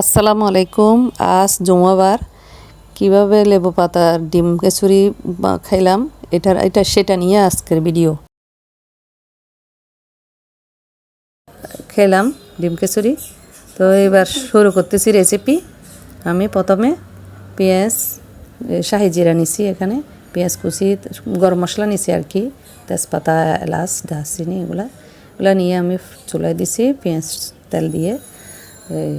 আসসালামু আলাইকুম, আজ জুমাবার। কীভাবে লেবু পাতার ডিম কেচুরি খাইলাম, এটার এটা সেটা নিয়ে আজকের ভিডিও। খেলাম ডিম কেচুরি তো এবার শুরু করতেছি রেসিপি আমি প্রথমে পেঁয়াজ শাহি জিরা নিছি এখানে। পেঁয়াজ কুচি, গরম মশলা নিছি আর কি। তেজপাতা, এলাচ, দারচিনি এগুলা। এগুলা নিয়ে আমি চুলায় দিছি, পেঁয়াজ তেল দিয়ে। এই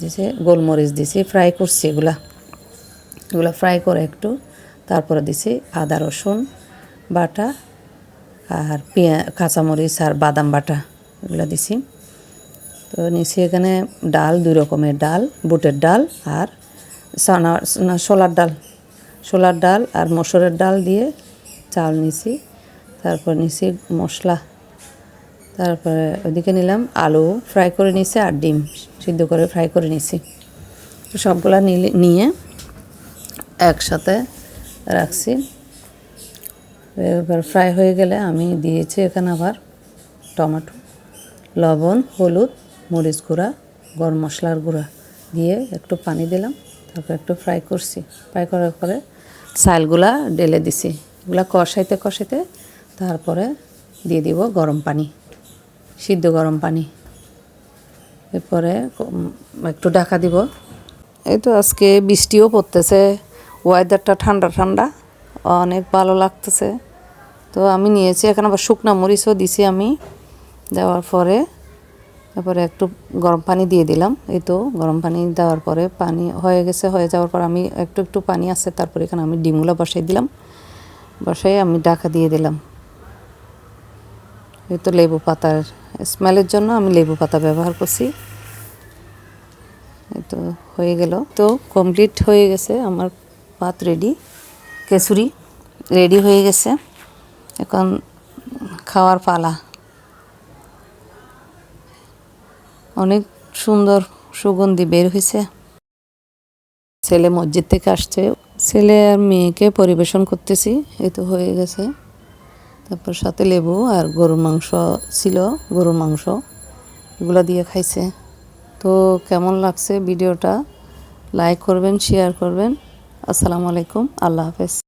দিছে, গোলমরিচ দিছি ফ্রাই করছি এগুলা। এগুলো ফ্রাই করে একটু, তারপরে দিছি আদা, রসুন, বাটা আর পেঁয়া, কাঁচামরিচ আর বাদাম বাটা এগুলো দিছি। তো নিচে এখানে ডাল, দুই রকমের ডাল, বুটের ডাল আর সানা না, ছোলার ডাল। ছোলার ডাল আর মসুরের ডাল দিয়ে চাল নিছি, তারপর নিছি মশলা। তারপরে ওদিকে নিলাম আলু ফ্রাই করে নিছি আর ডিম। সিদ্ধ করে ফ্রাই করে নিছি। সবগুলা নিয়ে একসাথে রাখছি। এবার ফ্রাই হয়ে গেলে আমি দিয়েছি এখানে আবার টমেটো, লবণ, হলুদ, মরিচ গুঁড়া, গরম মশলার গুঁড়া দিয়ে একটু পানি দিলাম, তারপর একটু ফ্রাই করছি। ফ্রাই করার পরে চালগুলা ঢেলে দিছি। এগুলা কষাইতে কষাইতে তারপরে দিয়ে দিব গরম পানি, সিদ্ধ গরম পানি। এরপরে একটু ঢাকা দিব। এই তো আজকে বৃষ্টিও পড়তেছে ওয়েদারটা ঠান্ডা ঠান্ডা, অনেক ভালো লাগতেছে। তো আমি নিয়েছি, এখানে আবার শুকনা মরিচও দিছি আমি। দেওয়ার পরে, তারপরে একটু গরম পানি দিয়ে দিলাম। এই তো গরম পানি দেওয়ার পরে পানি হয়ে গেছে, হয়ে যাওয়ার পর আমি একটু একটু পানি আছে, তারপরে এখানে আমি ডিমগুলো বসাই দিলাম। বসাই আমি ঢাকা দিয়ে দিলাম। এই তো লেবু পাতার স্মেলের জন্য আমি লেবু পাতা ব্যবহার করছি। তো হয়ে গেল। তো কমপ্লিট হয়ে গেছে আমার ভাত রেডি কেসুরি রেডি হয়ে গেছে। এখন খাওয়ার পালা। অনেক সুন্দর সুগন্ধি বের হয়েছে। ছেলে মসজিদ থেকে আসছে। ছেলে আর মেয়েকে পরিবেশন করতেছি। এই তো হয়ে গেছে। তারপর সাথে লেবু আর গরুর মাংস ছিল, গরুর মাংস। এগুলো দিয়ে খাইছে। তো কেমন লাগছে ভিডিওটা? লাইক করবেন, শেয়ার করবেন। আসসালামু আলাইকুম। আল্লাহ হাফেজ।